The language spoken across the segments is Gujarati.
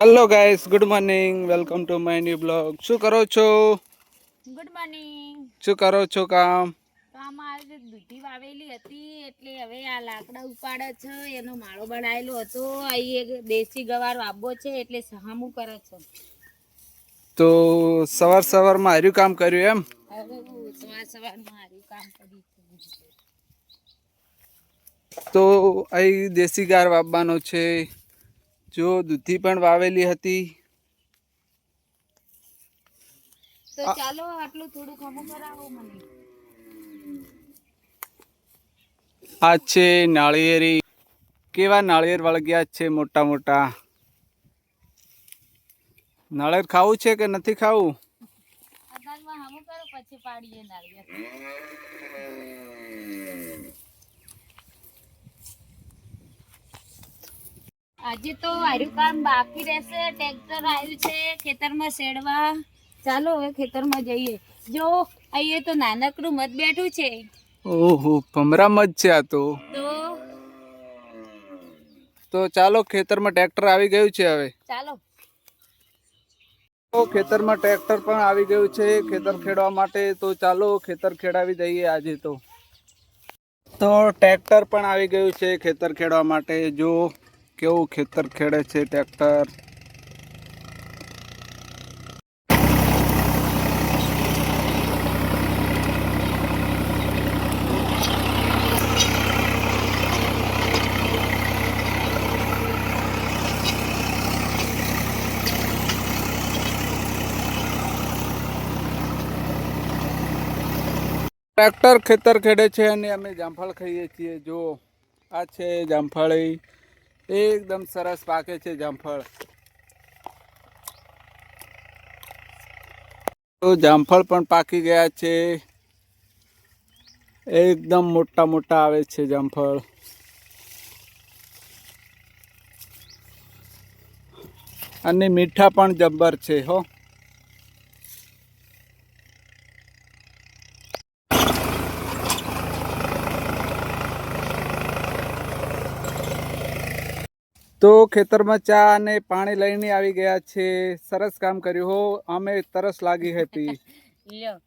Hello guys good morning welcome to my new blog શું કરો છો? ગુડ મોર્નિંગ શું કરો છો કામ? કામ આજે દૂધી વાવેલી હતી એટલે હવે આ લાકડા ઉપાડે છે. એનો માળો બનાવેલો હતો. અહીં એક દેશી ગવાર વાબો છે એટલે સહામું કરે છે. તો સવાર સવારમાં હાર્યું કામ કર્યું એમ? સવાર સવારમાં હાર્યું કામ કર્યું તો અહીં દેશી ગાર વાવવાનો છે. જો દૂધી પણ વાવેલી હતી. તો ચાલો આટલું થોડું ખમું કરાવો મને. આ છે નાળિયેરી. કેવા નાળિયેર વળગ્યા છે મોટા મોટા? નાળિયેર ખાવું છે કે નથી ખાવું? પછી પાડીએ નાળિયેર. આજે તો આર્યું કામ બાકી રહેશે ટ્રેક્ટર આવ્યું છે ખેતરમાં શેડવા. ચાલો હવે ખેતરમાં જઈએ. જો અહીંયા તો નાનકડું મત બેઠું છે. ઓહો કમરા મત છે આ તો. તો? તો ચાલો ખેતરમાં ટ્રેક્ટર આવી ગયું છે હવે. ચાલો. તો ખેતરમાં ટ્રેક્ટર પણ આવી ગયું છે ખેતર ખેડવા માટે. તો ચાલો ખેતર ખેડાવી દઈએ આજે તો. તો ટ્રેક્ટર પણ આવી ગયું છે ખેતર ખેડવા માટે. જો કેવું ખેતર ખેડે છે ટ્રેક્ટર? ટ્રેક્ટર ખેતર ખેડે છે અને અમે જામફળ ખાઈએ છીએ. જો આ છે જામફળી. એકદમ સરસ પાકે છે જામફળ. તો જામફળ પણ પાકી ગયા છે. એકદમ મોટા મોટા આવે છે જામફળ. અને મીઠા પણ જબ્બર છે, હો. તો ખેતરમાં ચા અને પાણી લઈને આવી ગયા છે. સરસ કામ કર્યું હો. અમે તરસ લાગી હતી.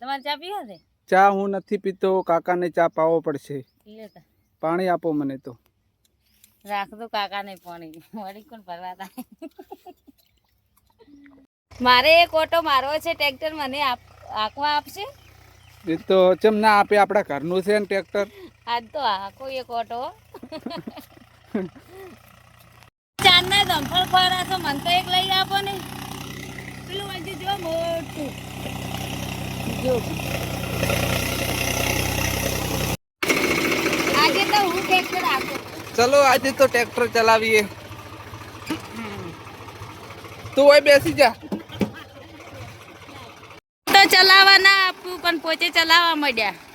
તમારે ચા પીવો છે ચા હું નથી પીતો. કાકાને ચા પાવો પડશે. પાણી આપો મને તો. રાખજો કાકાને પાણી. વળી કોણ ભરવા મારે એક ઓટો મારવો છે. ટ્રેક્ટર મને આંકવા આપશે? એ તો ચમ ના આપે. આપણા ઘરનું છે ને ટ્રેક્ટર. આજ તો આખો એક ઓટો. ચાંદના દંફળ ખોરા છો મને તો એક લઈ આપો ને. પેલું હજી જો મોટું. જો. આજે તો હું ટ્રેક્ટર આપું. ચલો આજે તો ટ્રેક્ટર ચલાવીએ. તું હોય બેસી જા. તો ચલાવવા ના આપું પણ પોતે ચલાવવા મળ્યા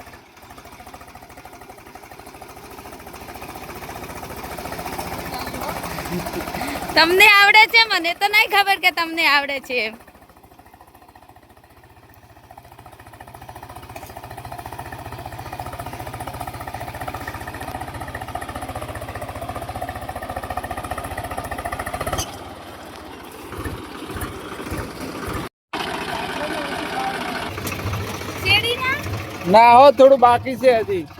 તમને આવડે છે? મને તો નહીં ખબર કે તમને આવડે છે. ના, હો, થોડું બાકી છે હજી તો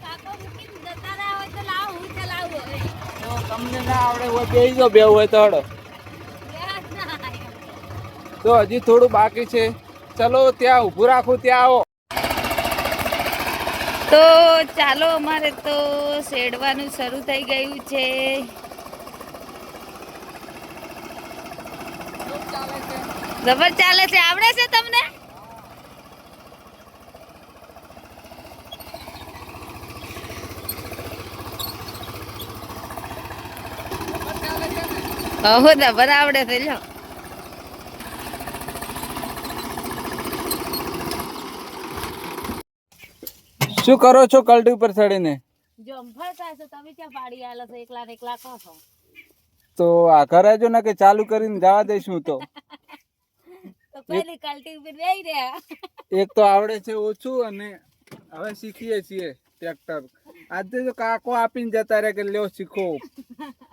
કાકો મૂકીને જતા રહ્યા હોય તો લાવો હું ચલાવું હવે તો તમને ના આવડે હોય બેસી જાઓ બે હોય તો હડો. તો હજી થોડું બાકી છે. ચલો ત્યાં ઊભું રાખું ત્યાં આવો. તો ચાલો અમારે તો શેડવાનું શરૂ થઈ ગયું છે. જબર ચાલે છે આવડે છે તમને? ઓહો જબર આવડે છે લો શું કરો છો કલટી ઉપર ચડીને? જો થાય છો તમે ક્યાં પાડી આલો છો? એકલા ને એકલા કહો છો? તો આ ઘરે જો ને કે ચાલુ કરીને જવા દઈશું તો. તો પહેલી કલટી ઉપર રહી રહ્યા. એક તો આવડે છે ઓછું અને હવે શીખીએ છીએ ટ્રેક્ટર. આજે તો કાકો આપીને જતા રહે કે લ્યો શીખો.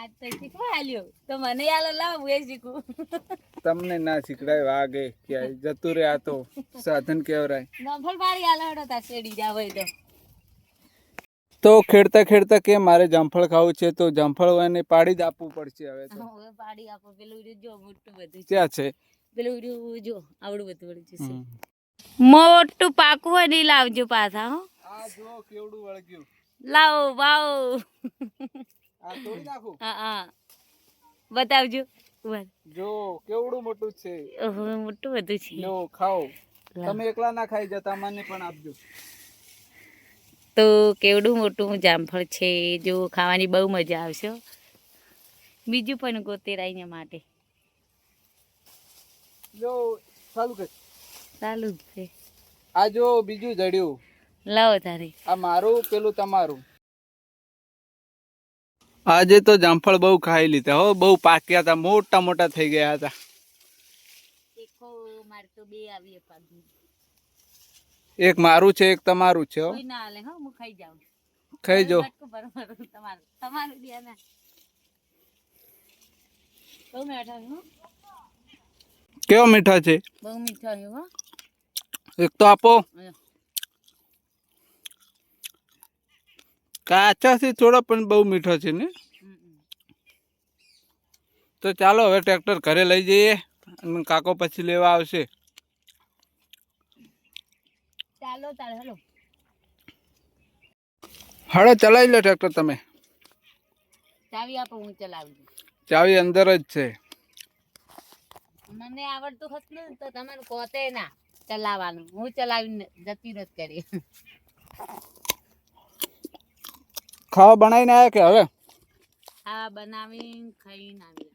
આજ તો શીખવા આલ્યો. તો મને આલો લાવ એ શીખું તમને ના શીખડાય વાગે ક્યાંય. જતું રે આ તો સાધન કેવરાય આલો હેડો જાવ તો. તો ખેડતા ખેડતા કે મારે જામફળ ખાવું છે તો જામફળ એને પાડી જ આપવું પડશે હવે તો. હવે પાડી આપો. પેલું જો મોટું બધું ક્યાં છે? પેલું જો આવડું બધું વળી છે મોટું પાકું હોય નહીં લાવજો પાછા હો. આ જો કેવડું વળગ્યું. લાવો વાવ. તોડી નાખું? હા હા. બતાવજો. જો કેવડું મોટું છે. ઓહો મોટું બધું છે. લો ખાઓ. તમે એકલા ના ખાઈ જતા મને પણ આપજો. તો કેવડું મોટું જામફળ છે જો ખાવાની બહુ મજા આવશે બીજું પણ ગોતેરાઈને માટે. જો ચાલુ કે ચાલુ છે. આ જો બીજું જડ્યું. લાવો તારે. આ મારું પેલું તમારું. આજે તો જામફળ બહુ ખાઈ લીધા હો બહુ પાક્યા હતા મોટા મોટા થઈ ગયા હતા. એક મારું છે એક તમારું છે ખાઈ જાઉં. કેવો મીઠા છે? બહુ મીઠા એક તો આપો. અહીંયા. કાચા છે થોડા પણ બહુ મીઠો છે ને. તો ચાલો હવે ટ્રેક્ટર ઘરે લઈ જઈએ અને કાકો પછી લેવા આવશે. ચાલો હળો ચલાવી લો ટ્રેક્ટર તમે. ચાવી આપો હું ચલાવી ચાવી અંદર જ છે. મને આવડતું હતું ને તો તમારું પોતે ના ચલાવવાનું. હું ચલાવીને જતી રત કરી. ખાવા બનાવીને આવ્યા કે હવે? આ બનાવીને ખાઈને આવ્યા.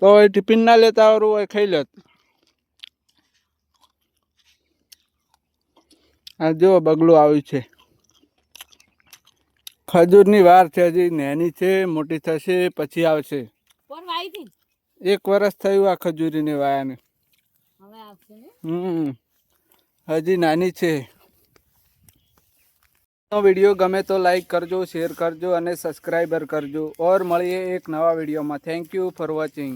તો એ ટિફિન ના લેતા આવડું હોય ખાઈ લેત. આ જો બગલું આવ્યું છે. ખજૂરની વાર છે હજી નાની છે મોટી થશે પછી આવશે. એક વર્ષ થયું આ ખજૂરીની વાયાને. હમ. હજી નાની છે. વીડિયો ગમે તો લાઈક કરજો શેર કરજો અને સબસ્ક્રાઈબર કરજો. ઓર મળીએ એક નવા વિડીયોમાં. Thank you for watching